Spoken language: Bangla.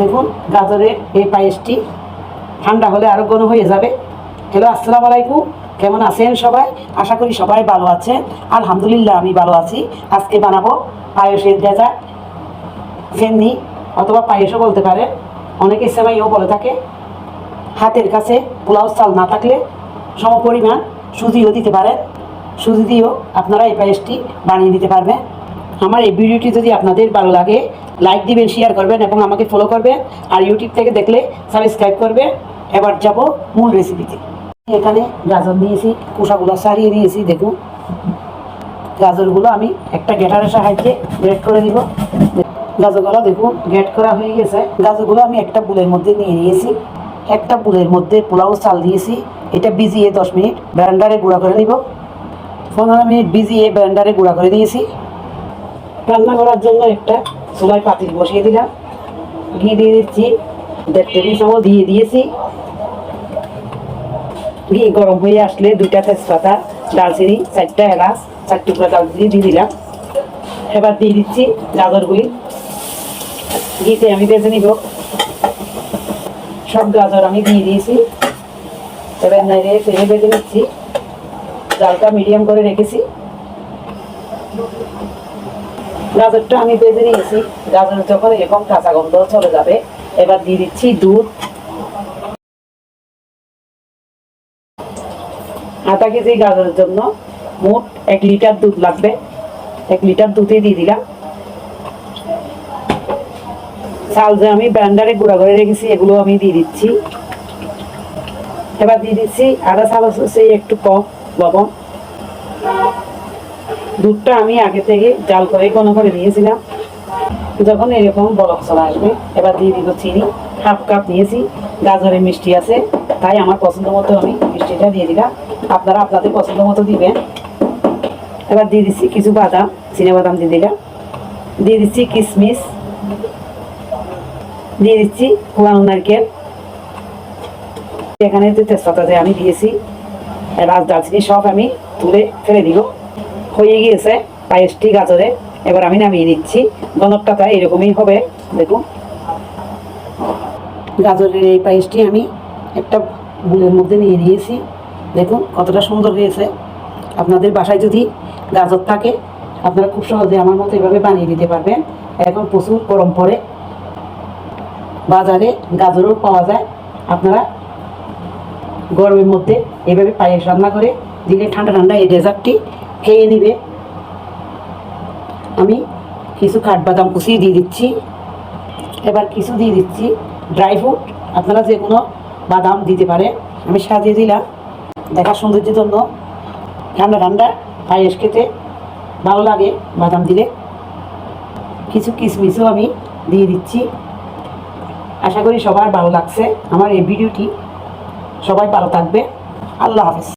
দেখুন গাজরের এই পায়েসটি ঠান্ডা হলে আরও ঘন হয়ে যাবে। হ্যালো, আসসালামু আলাইকুম। কেমন আছেন সবাই? আশা করি সবাই ভালো আছেন। আলহামদুলিল্লাহ, আমি ভালো আছি। আজকে বানাবো পায়েসের ডেজার্ট। ফেননি অথবা পায়েসও বলতে পারে অনেকে সেমাইও বলে থাকে। হাতের কাছে পোলাও চাল না থাকলে সমপরিমাণ সুজিও দিতে পারেন। সুজি দিয়েও আপনারা এই পায়েসটি বানিয়ে দিতে পারবেন। আমার এই ভিডিওটি যদি আপনাদের ভালো লাগে লাইক দিবেন শেয়ার করবেন এবং আমাকে ফলো করবেন। আর ইউটিউব থেকে দেখলে সাবস্ক্রাইব করবেন এবার যাব মূল রেসিপিতে এখানে গাজর নিয়েছি কুসাগুলো সারিয়ে নিয়েছি দেখুন। গাজরগুলো আমি একটা গেটারের সাহায্যে গ্রেড করে দিব গাজরগুলো দেখুন গ্রেড করা হয়ে গেছে। গাজরগুলো আমি একটা বুলের মধ্যে নিয়ে নিয়েছি। একটা বুলের মধ্যে পোলাও চাল দিয়েছি। এটা ভিজিয়ে দশ মিনিট ব্যান্ডারে গুঁড়া করে নিব। পনেরো মিনিট ভিজিয়ে ব্যান্ডারে গুঁড়া করে দিয়েছি। রান্না করার জন্য একটা চুলায় পাতিল বসিয়ে দিলাম। ঘি দিয়ে দিচ্ছি, দেড় টেবিল চামচ দিয়ে দিয়েছি। ঘি গরম হয়ে আসলে দুইটা তেজপাতা দালচিনি চারটা এলাচ, চার টুকরা দালচিনি দিয়ে দিলাম। এবার দিয়ে দিচ্ছি গাজরগুলি ঘিতে আমি ভেজে নিব। সব গাজর আমি দিয়ে দিয়েছি। এবার নেড়ে ফেলে বেঁধে নিচ্ছি। জালটা মিডিয়াম করে রেখেছি। গাজরটা আমি ভেজে নিয়েছি। গাজর যখন এরকম কাঁচা গন্ধ চলে যাবে, এবার দিয়ে দিচ্ছি দুধ। আধা কেজি গাজরের জন্য মোট এক লিটার দুধ লাগবে। এক লিটার দুধে দিয়ে দিলাম। চাল যে আমি ব্যান্ডারে গুঁড়া করে রেখেছি, এগুলো আমি দিয়ে দিচ্ছি। এবার দিয়ে দিচ্ছি আদা চাল সেই একটু কম লবণ। দুধটা আমি আগে থেকে জাল করে কোনো করে দিয়েছিলাম যখন এরকম বলক চলা আসবে, এবার দিয়ে দিব চিনি। হাফ কাপ নিয়েছি গাজরের মিষ্টি আছে, তাই আমার পছন্দ মতো আমি মিষ্টিটা দিয়ে দিলাম। আপনারা আপনাদের পছন্দ মতো দিবেন। এবার দিয়ে দিচ্ছি কিছু বাদাম, চিনে বাদাম দিয়ে দিলাম। দিয়ে দিচ্ছি কিশমিশ দিয়ে দিচ্ছি কুয়ানো নারকেল। এখানে যে তেজপাতাতে আমি দিয়েছি এলাচ দালচিনি সব আমি তুলে ফেলে দিব। হয়ে গিয়েছে পায়েসটি গাজরে এবার আমি নামিয়ে নিচ্ছি। তাই এরকমই হবে, দেখুন। গাজরের এই পায়েসটি আমি একটা বুলের মধ্যে নিয়ে নিয়েছি। দেখুন, কতটা সুন্দর হয়েছে। আপনাদের বাসায় যদি গাজর থাকে, আপনারা খুব সহজে আমার মতো এভাবে বানিয়ে দিতে পারবেন। এখন প্রচুর গরম পড়ে। বাজারে গাজরও পাওয়া যায়। আপনারা গরমের মধ্যে এভাবে পায়েস রান্না করে দিলে ঠান্ডা ঠান্ডা এই ডেজার্টটি খেয়ে নিবে। আমি কিছু কাঠবাদাম কুচিয়ে দিয়ে দিচ্ছি। এবার কিছু দিয়ে দিচ্ছি ড্রাই ফ্রুট আপনারা যে কোনো বাদাম দিতে পারে আমি সাজিয়ে দিলাম। দেখার সৌন্দর্যের জন্য ঠান্ডা ঠান্ডা পায়েস খেতে ভালো লাগে বাদাম দিলে। কিছু কিশমিশও আমি দিয়ে দিচ্ছি। আশা করি সবার ভালো লাগছে। আমার এই ভিডিওটি সবাই ভালো থাকবে। আল্লাহ হাফেজ।